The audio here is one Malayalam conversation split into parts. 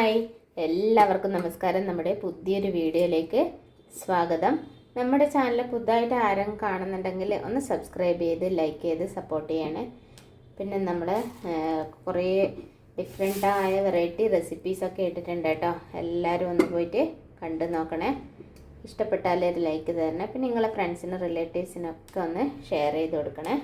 ഹായ്. എല്ലാവർക്കും നമസ്കാരം. നമ്മുടെ പുതിയൊരു വീഡിയോയിലേക്ക് സ്വാഗതം. നമ്മുടെ ചാനൽ പുതുതായിട്ട് ആരും കാണുന്നുണ്ടെങ്കിൽ ഒന്ന് സബ്സ്ക്രൈബ് ചെയ്ത് ലൈക്ക് ചെയ്ത് സപ്പോർട്ട് ചെയ്യണേ. പിന്നെ നമ്മൾ കുറേ ഡിഫറെന്റായ വെറൈറ്റി റെസിപ്പീസൊക്കെ ഇട്ടിട്ടുണ്ട് കേട്ടോ. എല്ലാവരും ഒന്ന് പോയിട്ട് കണ്ടു നോക്കണേ. ഇഷ്ടപ്പെട്ടാലേ ഒരു ലൈക്ക് തരണേ. പിന്നെ നിങ്ങളെ ഫ്രണ്ട്സിനും റിലേറ്റീവ്സിനൊക്കെ ഒന്ന് ഷെയർ ചെയ്ത് കൊടുക്കണേ.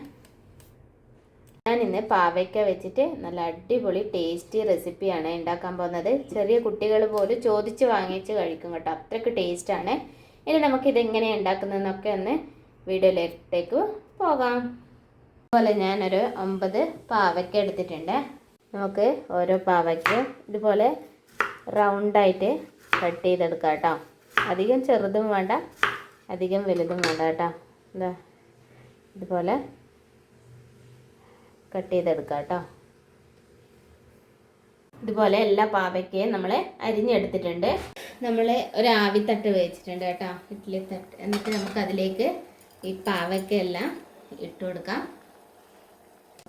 ഞാൻ ഇന്ന് പാവയ്ക്ക വെച്ചിട്ട് നല്ല അടിപൊളി ടേസ്റ്റി റെസിപ്പിയാണ് ഉണ്ടാക്കാൻ പോകുന്നത്. ചെറിയ കുട്ടികൾ പോലും ചോദിച്ച് വാങ്ങിച്ച് കഴിക്കും കേട്ടോ. അത്രയ്ക്ക് ആണ്. ഇനി നമുക്ക് ഇതെങ്ങനെ ഉണ്ടാക്കുന്നതെന്നൊക്കെ ഒന്ന് വീഡിയോയിലേക്ക് പോകാം. അതുപോലെ ഞാനൊരു ഒമ്പത് പാവയ്ക്ക എടുത്തിട്ടുണ്ട്. നമുക്ക് ഓരോ പാവയ്ക്കും ഇതുപോലെ റൗണ്ടായിട്ട് കട്ട് ചെയ്തെടുക്കാം കേട്ടോ. അധികം ചെറുതും വേണ്ട അധികം വലുതും വേണ്ട കേട്ടോ. എന്താ? ഇതുപോലെ കട്ട് ചെയ്തെടുക്കാം കേട്ടോ. ഇതുപോലെ എല്ലാ പാവയ്ക്കയും നമ്മൾ അരിഞ്ഞെടുത്തിട്ടുണ്ട്. നമ്മൾ ഒരു ആവിത്തട്ട് വെച്ചിട്ടുണ്ട് കേട്ടോ ഇഡ്ഡലി തട്ട്. എന്നിട്ട് നമുക്ക് അതിലേക്ക് ഈ പാവയ്ക്കയെല്ലാം ഇട്ട് കൊടുക്കാം.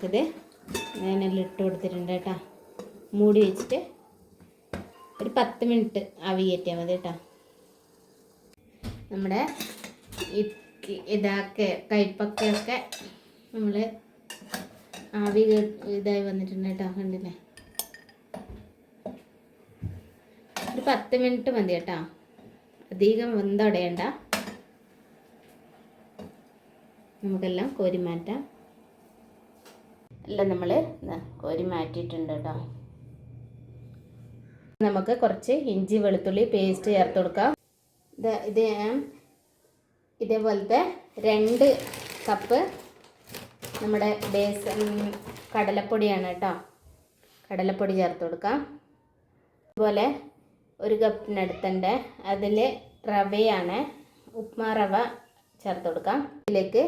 ഇത് ഞാനെല്ലാം ഇട്ട് കൊടുത്തിട്ടുണ്ട് കേട്ടോ. മൂടി വെച്ചിട്ട് ഒരു പത്ത് മിനിറ്റ് ആവി കയറ്റിയാൽ മതി കേട്ടോ. നമ്മുടെ ഇതാക്കെ കൈപ്പക്കയൊക്കെ നമ്മൾ ആവി ഇതായി വന്നിട്ടുണ്ട് കേട്ടോ കണ്ടില്ലേ? ഒരു പത്ത് മിനിറ്റ് മതി കേട്ടോ. അധികം വെന്തടയണ്ട. നമുക്കെല്ലാം കോരി മാറ്റാം. എല്ലാം നമ്മൾ കോരി മാറ്റിയിട്ടുണ്ട് കേട്ടോ. നമുക്ക് കുറച്ച് ഇഞ്ചി വെളുത്തുള്ളി പേസ്റ്റ് ചേർത്ത് കൊടുക്കാം. ഇത് ഇത് ഇതേപോലത്തെ രണ്ട് കപ്പ് നമ്മുടെ ബേസ് കടലപ്പൊടിയാണ് കേട്ടോ. കടലപ്പൊടി ചേർത്ത് കൊടുക്കാം. അതുപോലെ ഒരു കപ്പിനടുത്തുണ്ട്. അതിൽ റവയാണ്. ഉപ്മാ റവ ചേർത്ത് കൊടുക്കാം. ഇതിലേക്ക്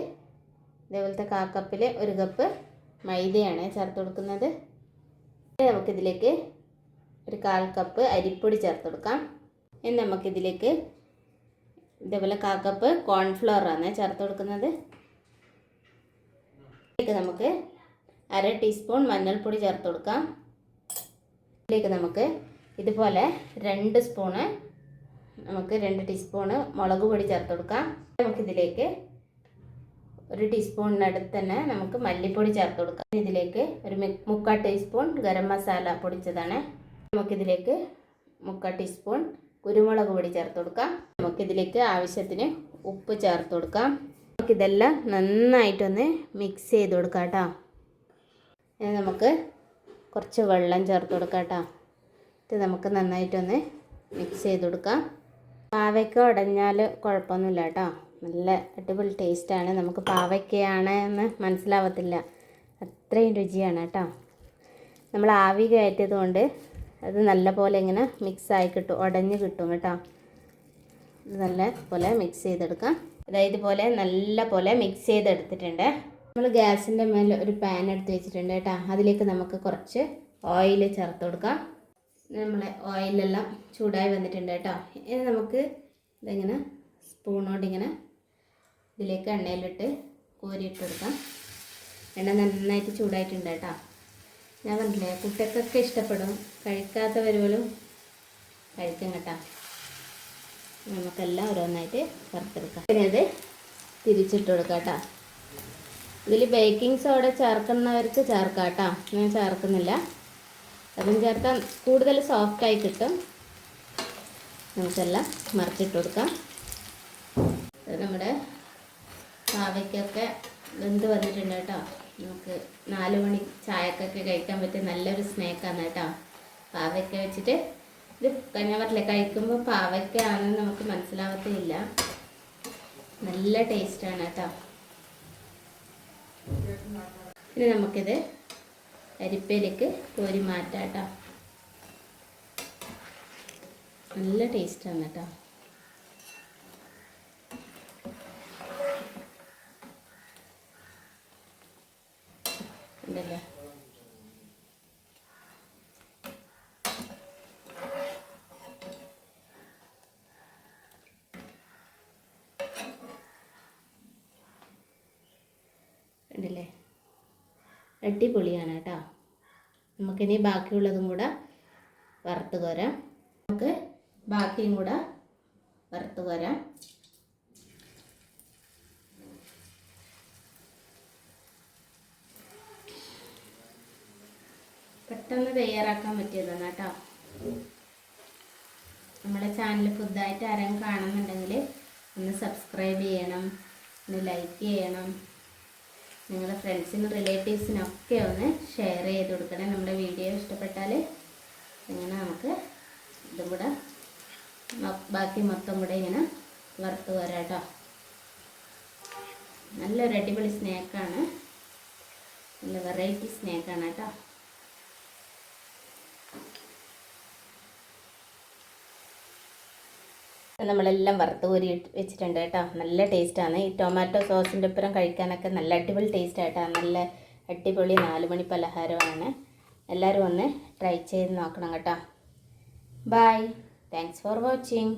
ഇതേപോലത്തെ കാക്കപ്പിൽ ഒരു കപ്പ് മൈദയാണ് ചേർത്ത് കൊടുക്കുന്നത്. നമുക്കിതിലേക്ക് ഒരു കാൽ കപ്പ് അരിപ്പൊടി ചേർത്ത് കൊടുക്കാം. ഇനി നമുക്കിതിലേക്ക് ഇതേപോലെ കാക്കപ്പ് കോൺഫ്ലവറാണ് ചേർത്ത് കൊടുക്കുന്നത്. ഇതിലേക്ക് നമുക്ക് അര ടീസ്പൂൺ മഞ്ഞൾപ്പൊടി ചേർത്ത് കൊടുക്കാം. ഇതിലേക്ക് നമുക്ക് ഇതുപോലെ രണ്ട് സ്പൂണ് നമുക്ക് രണ്ട് ടീസ്പൂണ് മുളക് പൊടി ചേർത്ത് കൊടുക്കാം. നമുക്കിതിലേക്ക് ഒരു ടീസ്പൂണിനടുത്ത് തന്നെ നമുക്ക് മല്ലിപ്പൊടി ചേർത്ത് കൊടുക്കാം. ഇതിലേക്ക് ഒരു മുക്കാൽ ടീസ്പൂൺ ഗരം മസാല പൊടിച്ചതാണ്. നമുക്കിതിലേക്ക് മുക്കാൽ ടീസ്പൂൺ കുരുമുളക് പൊടി ചേർത്ത് കൊടുക്കാം. നമുക്കിതിലേക്ക് ആവശ്യത്തിന് ഉപ്പ് ചേർത്ത് കൊടുക്കാം. നമുക്കിതെല്ലാം നന്നായിട്ടൊന്ന് മിക്സ് ചെയ്ത് കൊടുക്കാം കേട്ടോ. ഇനി നമുക്ക് കുറച്ച് വെള്ളം ചേർത്ത് കൊടുക്കാം കേട്ടോ. ഇത് നമുക്ക് നന്നായിട്ടൊന്ന് മിക്സ് ചെയ്ത് കൊടുക്കാം. പാവയ്ക്ക ഉടഞ്ഞാൽ കുഴപ്പമൊന്നുമില്ല കേട്ടോ. നല്ല അടിപൊളി ടേസ്റ്റാണ് നമുക്ക് പാവയ്ക്കയാണ് എന്ന് മനസ്സിലാവത്തില്ല. അത്രയും രുചിയാണ് കേട്ടോ. നമ്മൾ ആവി കയറ്റിയത് കൊണ്ട് അത് നല്ലപോലെ ഇങ്ങനെ മിക്സായി കിട്ടും ഉടഞ്ഞ് കിട്ടും കേട്ടോ. നല്ല പോലെ മിക്സ് ചെയ്തെടുക്കാം. അതായത് ഇതുപോലെ നല്ല പോലെ മിക്സ് ചെയ്തെടുത്തിട്ടുണ്ട്. നമ്മൾ ഗ്യാസിന്റെ മേലെ ഒരു പാൻ എടുത്ത് വെച്ചിട്ടുണ്ട് കേട്ടോ. അതിലേക്ക് നമുക്ക് കുറച്ച് ഓയിൽ ചേർത്ത് കൊടുക്കാം. നമ്മളെ ഓയിലെല്ലാം ചൂടായി വന്നിട്ടുണ്ട് കേട്ടോ. ഇനി നമുക്ക് ഇതിങ്ങനെ സ്പൂണോണ്ട് ഇങ്ങനെ ഇതിലേക്ക് എണ്ണയിലിട്ട് കോരിയിട്ട് കൊടുക്കാം. എണ്ണ നന്നായിട്ട് ചൂടായിട്ടുണ്ട് കേട്ടോ. ഞാൻ പറഞ്ഞില്ലേ കുട്ടികൾക്കൊക്കെ ഇഷ്ടപ്പെടും. കഴിക്കാത്തവർ പോലും കഴിക്കും കേട്ടോ. നമുക്കെല്ലാം ഓരോന്നായിട്ട് വറുത്തെടുക്കാം. പിന്നെ അത് തിരിച്ചിട്ട് കൊടുക്കാം കേട്ടോ ഇതിൽ ബേക്കിംഗ് സോഡ ചേർക്കുന്നവർക്ക് ചേർക്കാം കേട്ടോ ഞാൻ ചേർക്കുന്നില്ല. അതും ചേർത്താൽ കൂടുതൽ സോഫ്റ്റായി കിട്ടും. നമുക്കെല്ലാം മറിച്ചിട്ട് കൊടുക്കാം. നമ്മുടെ പാവയ്ക്കൊക്കെ വെന്ത് വന്നിട്ടുണ്ട് കേട്ടോ. നമുക്ക് നാല് മണി ചായക്കൊക്കെ കഴിക്കാൻ പറ്റിയ നല്ലൊരു സ്നാക്കാണ് കേട്ടോ. പാവയ്ക്ക വെച്ചിട്ട് ഇത് ഞാൻ പറഞ്ഞില്ലേ കഴിക്കുമ്പോൾ പാവയ്ക്കാണെന്ന് നമുക്ക് മനസ്സിലാവത്തില്ല നല്ല ടേസ്റ്റാണ് കേട്ടോ. ഇനി നമുക്കിത് അരിപ്പയിലേക്ക് കോരി മാറ്റാം കേട്ടോ. നല്ല ടേസ്റ്റാണ് കേട്ടോ. ഉണ്ടല്ലേ? ഉണ്ടല്ലേ അടിപൊളിയാണ് കേട്ടോ. നമുക്കിനി ബാക്കിയുള്ളതും കൂടെ വറുത്ത് കോരാം. നമുക്ക് ബാക്കിയും കൂടെ വറുത്ത് കോരാം. പെട്ടെന്ന് തയ്യാറാക്കാൻ പറ്റിയതാണ് കേട്ടോ. നമ്മുടെ ചാനൽ പുതുതായിട്ട് ആരെങ്കിലും കാണുന്നുണ്ടെങ്കിൽ ഒന്ന് സബ്സ്ക്രൈബ് ചെയ്യണം ഒന്ന് ലൈക്ക് ചെയ്യണം. നിങ്ങളുടെ ഫ്രണ്ട്സിനും റിലേറ്റീവ്സിനൊക്കെ ഒന്ന് ഷെയർ ചെയ്ത് കൊടുക്കണം. നമ്മുടെ വീഡിയോ ഇഷ്ടപ്പെട്ടാൽ ഇങ്ങനെ നമുക്ക് ഇതും കൂടെ ബാക്കി മൊത്തം കൂടെ ഇങ്ങനെ വറുത്ത് വരാം കേട്ടോ നല്ലൊരു അടിപൊളി സ്നാക്കാണ് നല്ല വെറൈറ്റി സ്നാക്കാണ് കേട്ടോ നമ്മളെല്ലാം വറുത്ത് കോരി വെച്ചിട്ടുണ്ട് കേട്ടോ. നല്ല ടേസ്റ്റാണ് ഈ ടൊമാറ്റോ സോസിന്റെ ഒപ്പം കഴിക്കാനൊക്കെ നല്ല അടിപൊളി ടേസ്റ്റ് ആയിട്ടോ നല്ല അടിപൊളി നാലുമണി പലഹാരമാണ്. എല്ലാവരും ഒന്ന് ട്രൈ ചെയ്ത് നോക്കണം കേട്ടോ. Bye thanks for watching